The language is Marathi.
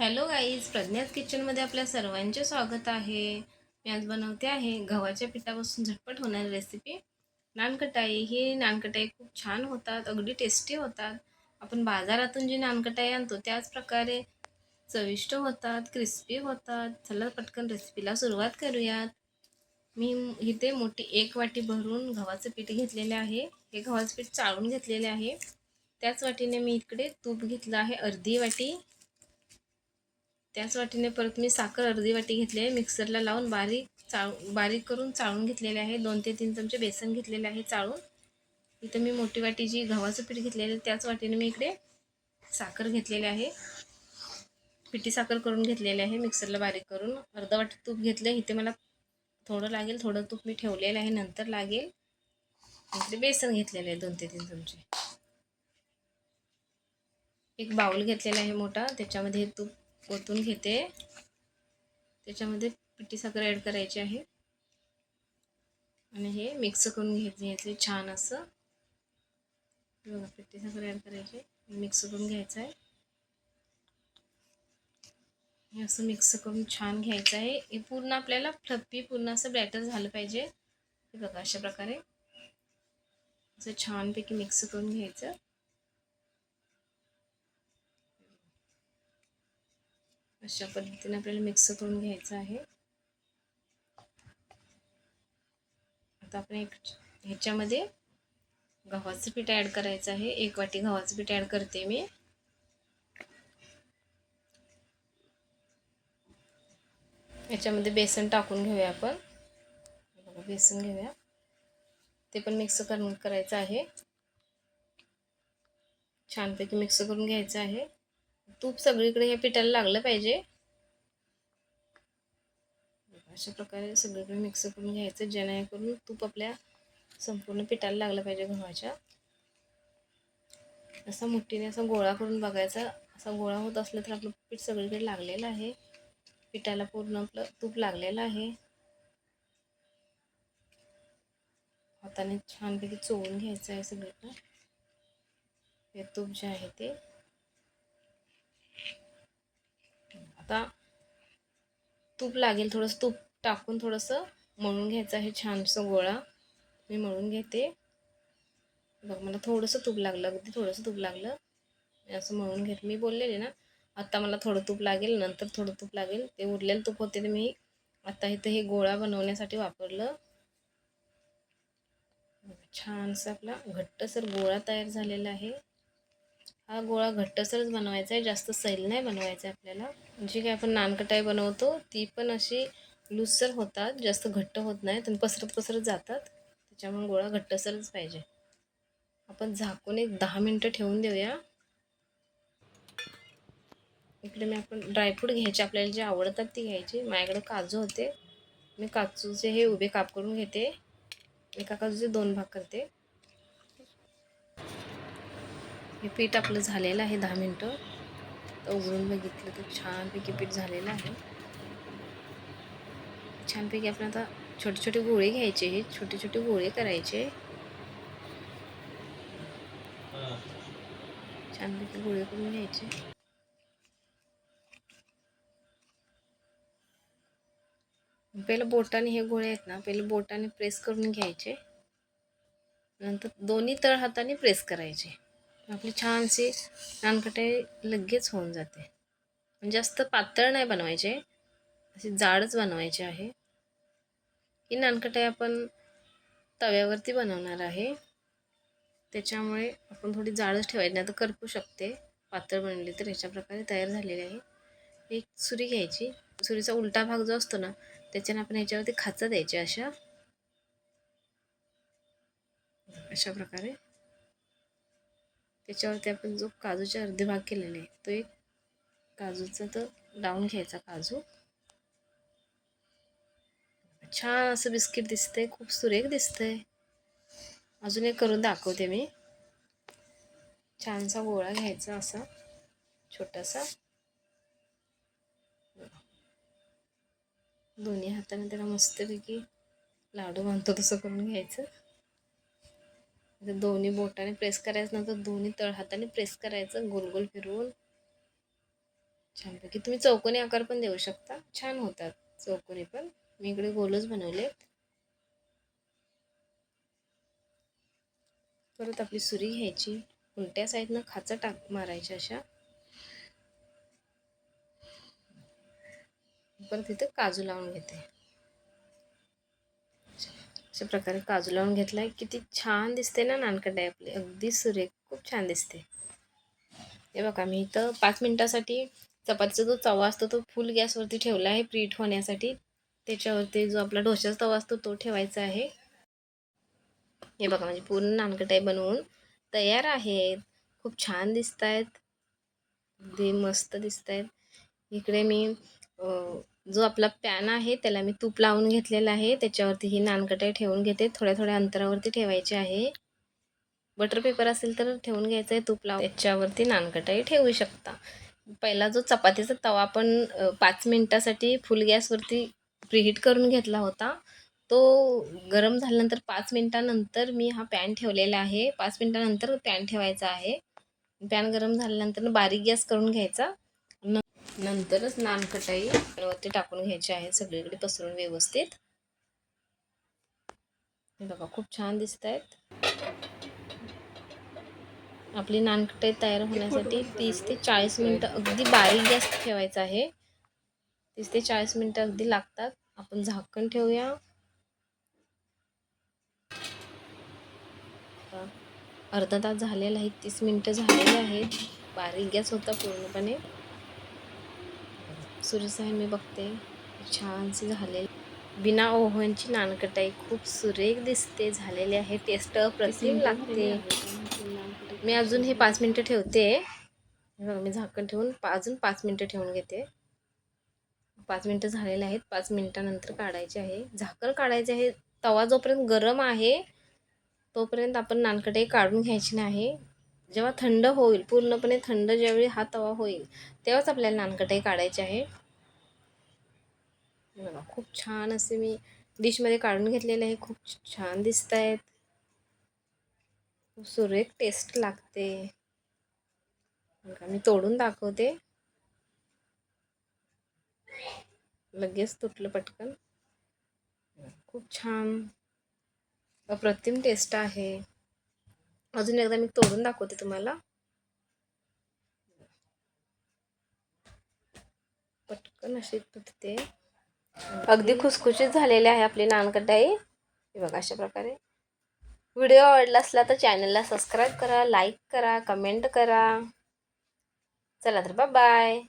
हॅलो गाईज प्रज्ञात किचनमध्ये आपल्या सर्वांचे स्वागत आहे. मी आज बनवते आहे गव्हाच्या पिठापासून झटपट होणारी रेसिपी नानकटाई ही नानकटाई खूप छान होतात अगदी टेस्टी होतात. आपण बाजारातून जी नानकटाई आणतो त्याच प्रकारे चविष्ट होतात क्रिस्पी होतात. चला पटकन रेसिपीला सुरुवात करूयात. मी इथे मोठी एक वाटी भरून गव्हाचं पीठ घेतलेले आहे. हे गव्हाचं पीठ चाळून घेतलेले आहे. त्याच वाटीने मी इकडे तूप घेतलं आहे अर्धी वाटी. त्याच वाटीने परत मी साखर अर्धी वाटी घेतली आहे. मिक्सरला लावून बारीक चाळ बारीक करून चाळून घेतलेले आहे. दोन ते तीन चमचे बेसन घेतलेले आहे चाळून. इथं मी मोठी वाटी जी गव्हाचं पीठ घेतलेलं त्याच वाटीने मी इकडे साखर घेतलेली आहे. पिठी साखर करून घेतलेली आहे मिक्सरला बारीक करून. अर्धा वाटी तूप घेतलं इथे मला थोडं लागेल थोडं तूप मी ठेवलेलं आहे नंतर लागेल. इकडे बेसन घेतलेलं आहे दोन ते तीन चमचे. एक बाउल घेतलेला आहे मोठा त्याच्यामध्ये तूप ओतून घेते. त्याच्यामध्ये पिठी साखर ॲड करायची आहे. आणि हे मिक्स करून घेत घ्यायचे छान असं. बघा पिठी साखर ॲड करायची मिक्स करून घ्यायचं आहे हे असं मिक्स करून छान घ्यायचं आहे हे पूर्ण आपल्याला फ्लप्पी पूर्ण असं बॅटर झालं पाहिजे. हे बघा अशा प्रकारे. असं छानपैकी मिक्स करून घ्यायचं. अशा पद्धतीने आपल्याला मिक्स करून घ्यायचं आहे. आता आपण एक ह्याच्यामध्ये गव्हाचं पीठ ॲड करायचं आहे. एक वाटी गव्हाचं पीठ ॲड करते मी. याच्यामध्ये बेसन टाकून घेऊया आपण. बेसन घेऊया. ते पण मिक्स करून करायचं आहे. छानपैकी मिक्स करून घ्यायचं आहे. तूप सगळीकडे या पिठाला लागलं पाहिजे. अशा प्रकारे सगळीकडे मिक्स करून घ्यायचं जेणेकरून तूप आपल्या संपूर्ण पिठाला लागलं पाहिजे गव्हाच्या. असा मुठीने असा गोळा करून बघायचा. असा गोळा होत असला तर आपलं पीठ सगळीकडे लागलेलं आहे. पिठाला पूर्ण आपलं तूप लागलेलं आहे. हाताने छानपैकी चोळून घ्यायचं आहे सगळीकडं. हे तूप जे आहे ते. आता तूप लागेल थोडंसं तूप टाकून थोडंसं मळून घ्यायचं आहे छानसं गोळा. मी मळून घेते. बघ मला थोडंसं तूप लागलं अगदी थोडंसं तूप लागलं. असं मळून घेत मी बोललेले ना आत्ता मला थोडं तूप लागेल नंतर थोडं तूप लागेल. ते उरलेलं तूप होते ते मी आत्ता इथं हे गोळा बनवण्यासाठी वापरलं. छानसा आपला घट्टसर गोळा तयार झालेला आहे. हा गोळा घट्टसरच बनवायचा आहे जास्त सैल नाही बनवायचा आहे आपल्याला. जी काय आपण नानकटाई बनवतो ती पण अशी लुसर होतात जास्त घट्ट होत नाहीत आणि पसरत पसरत जातात. त्याच्यामुळे गोळा घट्टसरच पाहिजे. आपण झाकून एक दहा मिनटं ठेवून देऊया. इकडे मी आपण ड्रायफ्रूट घ्यायचे आपल्याला जे आवडतात ती घ्यायची. माझ्याकडे काजू होते. मी काजूचे हे उभे काप करून घेते. एका काजूचे दोन भाग करते. हे पीठ आपलं झालेलं आहे दहा मिनटं. उघडून बघितलं तर छानपैकी पीठ झालेलं आहे. छानपैकी आपण आता छोटे छोटे गोळे घ्यायचे हे छोटे छोटे गोळे करायचे. छानपैकी गोळे करून घ्यायचे. पहिलं बोटाने हे गोळे आहेत ना पहिले बोटाने प्रेस करून घ्यायचे. नंतर दोन्ही तळ हाताने प्रेस करायचे. आपली छानशी नानकटाई लगेच होऊन जाते. म्हणजे जास्त पातळ नाही बनवायचे. असे जाडच बनवायचे आहे. ही नानकटाई आपण तव्यावरती बनवणार आहे. त्याच्यामुळे आपण थोडी जाडच ठेवायची नाही तर करपू शकते. पातळ बनली तर ह्याच्या प्रकारे तयार झालेली आहे. एक सुरी घ्यायची. सुरीचा उलटा भाग जो असतो ना त्याच्याने आपण ह्याच्यावरती खाचा द्यायचे अशा. अशा प्रकारे. त्याच्यावरती आपण जो काजूचे अर्धे भाग केलेले आहे तो एक काजूचा तर लावून घ्यायचा काजू. छान असं बिस्किट दिसतंय खूप सुरेख दिसतंय. अजून एक करून दाखवते मी. छानसा गोळा घ्यायचा असा छोटासा. दोन्ही हाताने त्याला मस्तपैकी लाडू बांधतो तसं करून घ्यायचं. दोन्ही बोटाने प्रेस करायचं नंतर दोन्ही तळ हाताने प्रेस करायचं गोल गोल फिरवून. छानपैकी. तुम्ही चौकोनी आकार पण देऊ शकता. छान होतात चौकोनी पण. मी इकडे गोलच बनवलेत परत आपली सुरी घ्यायची. उलट्या साईडनं खाचा टाक मारायच्या अशा. परत इथं काजू लावून घेते. अशा प्रकारे काजू लावून घेतलाय. किती छान दिसते ना नानकटाई आपली. अगदी सुरेख खूप छान दिसते. हे बघा मी इथं पाच मिनटासाठी चपातीचा जो तवा असतो तो फुल गॅसवरती ठेवला आहे प्रीट होण्यासाठी. त्याच्यावरती जो आपला ढोशाचा तवा असतो तो ठेवायचा आहे. हे बघा म्हणजे पूर्ण नानकटाई बनवून तयार आहेत. खूप छान दिसत आहेत अगदी मस्त दिसत आहेत इकडे मी जो आपला पॅन आहे त्याला मी तूप लावून घेतलेला आहे. त्याच्यावरती ही नानकटाई ठेवून घेते. थोड्या थोड्या अंतरावरती ठेवायची आहे. बटर पेपर असेल तर ठेवून घ्यायचं आहे तूप लाव त्याच्यावरती नानकटाई ठेवू शकता. पहिला जो चपातीचा तवा आपण पाच मिनटासाठी फुल गॅसवरती प्रीहीट करून घेतला होता. तो गरम झाल्यानंतर पाच मिनटानंतर मी हा पॅन ठेवलेला आहे. पाच मिनटानंतर पॅन ठेवायचा आहे. पॅन गरम झाल्यानंतर बारीक गॅस करून घ्यायचा. नंतरच नानकटाई वरती टाकून घ्यायची आहे सगळीकडे पसरून व्यवस्थित. बघा खूप छान दिसत आहेत. आपली नानकटाई तयार होण्यासाठी तीस ते चाळीस मिनटं अगदी बारीक गॅस ठेवायचा आहे. तीस ते चाळीस मिनटं अगदी लागतात. आपण झाकण ठेवूया. अर्धा तास झालेला आहे तीस मिनटं झालेले आहेत. बारीक गॅस होता पूर्णपणे. आहे मी बघते. छानसे झाले बिना ओव्हनची नानकटाई खूप सुरेख दिसते. झालेली आहे. टेस्ट अप्रतिम लागते. मी अजून हे पाच मिनटं ठेवते. मी झाकण ठेवून अजून पाच मिनटं ठेवून घेते. पाच मिनटं झालेले आहेत. पाच मिनटानंतर काढायचे आहे. झाकण काढायचे आहे. तवा जोपर्यंत गरम आहे तोपर्यंत आपण नानकटाई काढून घ्यायची नाही. जेव्हा थंड होईल पूर्णपणे थंड ज्यावेळी हा तवा होईल तेव्हाच आपल्याला नानकटाई काढायची आहे. बघा खूप छान असे मी डिशमध्ये काढून घेतलेले आहे. खूप छान दिसत आहेत सुरेख टेस्ट लागते. मी तोडून दाखवते. लगेच तुटलं पटकन. खूप छान अप्रतिम टेस्ट आहे. अजून एकदा मी तोडून दाखवते तुम्हाला. पटकन अशी तुटते. अगदी खुसखुशीत झालेले आहे आपली नानकटाई. बघा अशा प्रकारे. व्हिडिओ आवडला असला तर चॅनलला सबस्क्राईब करा लाईक करा कमेंट करा. चला तर बाय